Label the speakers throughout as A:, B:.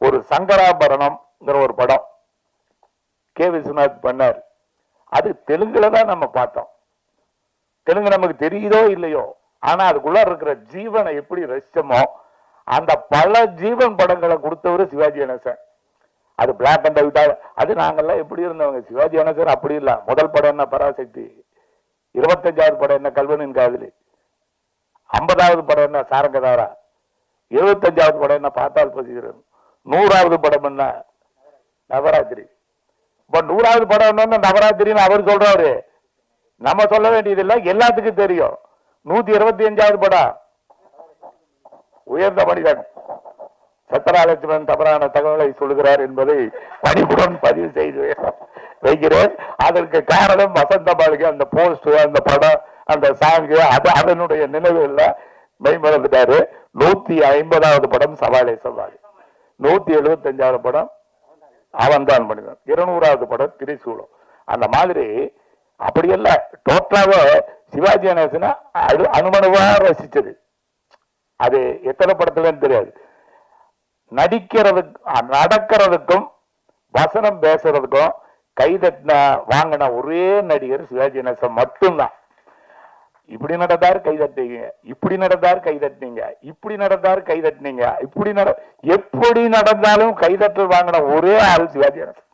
A: ஒரு சங்கராபரணம்ங்கிற ஒரு படம் கே விஸ்வநாத் பண்ணார். அது தெலுங்குல தான் நம்ம பார்த்தோம். தெலுங்கு நமக்கு தெரியுதோ இல்லையோ ஆனா அதுக்குள்ள இருக்கிற ஜீவனை எப்படி ரசிச்சோமோ அந்த பல ஜீவன் படங்களை கொடுத்தவர் சிவாஜி கணேசன் அது பிளாக் அண்ட் ஒயிட் அது நாங்கள்லாம் எப்படி இருந்தவங்க? சிவாஜி கணேசன் அப்படி இல்லை. முதல் படம் என்ன? பராசக்தி. இருபத்தஞ்சாவது படம் என்ன? கல்வனின் காதலி. ஐம்பதாவது படம் என்ன? சாரங்கதாரா. எழுபத்தஞ்சாவது படம் என்ன? பார்த்தால் பதிகிறேன் நூறாவது படம் என்ன? நவராத்திரி. இப்ப நூறாவது படம் என்ன நவராத்திரின்னு அவர் சொல்றாரு. நம்ம சொல்ல வேண்டியதில்லை எல்லாத்துக்கும் தெரியும். நூத்தி இருபத்தி அஞ்சாவது படம். உயர்ந்த மனிதன் சத்தராலட்சுமன் தவறான தகவலை சொல்லுகிறார் என்பதை பணிபுடன் பதிவு செய்து வைக்கிறேன். அதற்கு காரணம் வசந்த மாளிகை அந்த போஸ்ட் அந்த படம் அந்த சாங்கு அது அதனுடைய நினைவுல மெய்மறந்துட்டாரு நூத்தி ஐம்பதாவது படம் சவாலே சவாலே. நூத்தி எழுபத்தஞ்சாவது படம் அவன்தான் மனிதன். இருநூறாவது படம் திரிசூலம். அந்த மாதிரி அப்படியெல்லாம் டோட்டலாக சிவாஜி கணேசனை அனு அனுமனுவா ரசிச்சது. அது எத்தனை படத்துலன்னு தெரியாது. நடிக்கிறதுக்கு நடக்கிறதுக்கும் வசனம் பேசுறதுக்கும் கைதட்டின வாங்கின ஒரே நடிகர் சிவாஜி கணேசன் மட்டும்தான். இப்படி நடந்தார் கைதட்டீங்க இப்படி நடந்தார் கை தட்டினீங்க. இப்படி நடந்தார் கை தட்டினீங்க. இப்படி நட எப்படி நடந்தாலும் கைதட்டல் வாங்கின ஒரே ஆள் சிவாஜி கணேசன்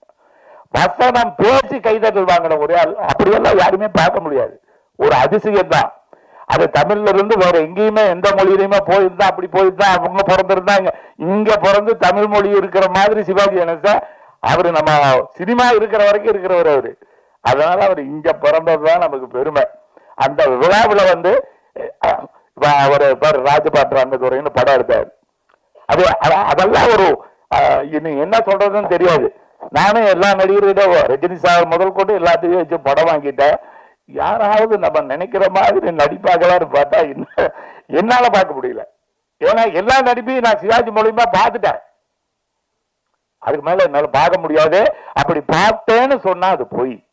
A: வசனம் பேசி கைதட்டல் வாங்கின ஒரே ஆள். அப்படியெல்லாம் யாருமே பார்க்க முடியாது. ஒரு அதிசயம் தான். அது தமிழ்ல இருந்து வேற எங்கேயுமே எந்த மொழியிலையுமே போயிருந்தா அப்படி போயிருந்தா அவங்க பிறந்திருந்தாங்க. இங்க பிறந்து தமிழ் மொழி இருக்கிற மாதிரி சிவாஜி கணேசா அவரு நம்ம சினிமா இருக்கிற வரைக்கும் இருக்கிறவர் அவரு. அதனால அவர் இங்க பிறந்ததுதான் நமக்கு பெருமை. அந்த விழாவில் வந்து ஒரு பேர் அவரு அந்த துறைன்னு படம் எடுத்தார். அது அதெல்லாம் ஒரு இனி என்ன சொல்றதுன்னு தெரியாது. நானும் எல்லா நடிகர்கிட்ட ரஜினி சார் முதல் கொண்டு எல்லாத்தையும் வச்சு படம் வாங்கிட்டேன். யாராவது நம்ம நினைக்கிற மாதிரி நடிப்பாங்களான்னு பார்த்தா என்ன- என்னால பார்க்க முடியல. ஏன்னா எல்லா நடிப்பையும் நான் சிவாஜி மூலியமா பார்த்துட்டேன். அதுக்கு மேல என்னால பார்க்க முடியாது. அப்படி பார்த்தேன்னு சொன்னா அது பொய்.